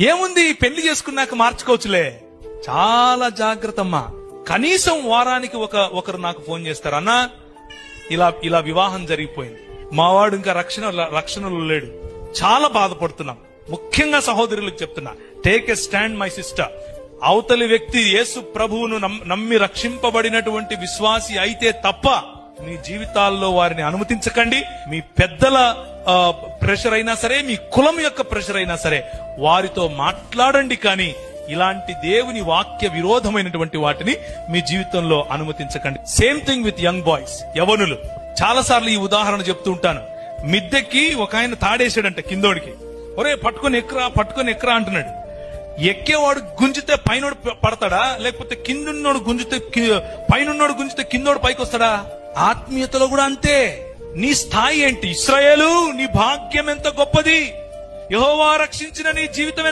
ఏముంది? పెళ్ళి చేసుకున్నాక మార్చుకోవచ్చులే. చాలా జాగ్రత్త అమ్మా కనీసం వారానికి ఒక ఒకరు నాకు ఫోన్ చేస్తారు. అన్నా ఇలా ఇలా వివాహం జరిగిపోయింది. మావాడు ఇంకా రక్షణ రక్షణలో లేడు. చాలా బాధపడుతున్నాం. ముఖ్యంగా సహోదరులకు చెప్తున్నా. Take a stand my sister అవతలి వ్యక్తి యేసు ప్రభువును నమ్- నమ్మి రక్షింపబడినటువంటి విశ్వాసి అయితే తప్ప మీ జీవితాల్లో వారిని అనుమతించకండి. మీ పెద్దల ప్రెషర్ అయినా సరే మీ కులం యొక్క ప్రెషర్ అయినా సరే వారితో మాట్లాడండి కానీ ఇలాంటి దేవుని వాక్య విరోధమైనటువంటి వాటిని మీ జీవితంలో అనుమతించకండి. Same thing with young boys యవనులు. చాలా సార్లు ఈ ఉదాహరణ చెప్తూ ఉంటాను. మిద్దెక్కి ఒక ఆయన తాడేసాడంట కిందోడికి. ఒరే పట్టుకొని ఎక్కరా పట్టుకొని ఎక్కరా అంటున్నాడు. ఎక్కేవాడు గుంజితే పైనోడు పడతాడా? లేకపోతే కిందున్నోడు గుంజితే పైనున్నోడు గుంజితే కిందోడు పైకి వస్తాడా ఆత్మీయతలో కూడా అంతే. నీ స్థాయి ఏంటి? ఇస్రాయేలు నీ భాగ్యం ఎంత గొప్పది? యహోవా రక్షించిన నీ జీవితం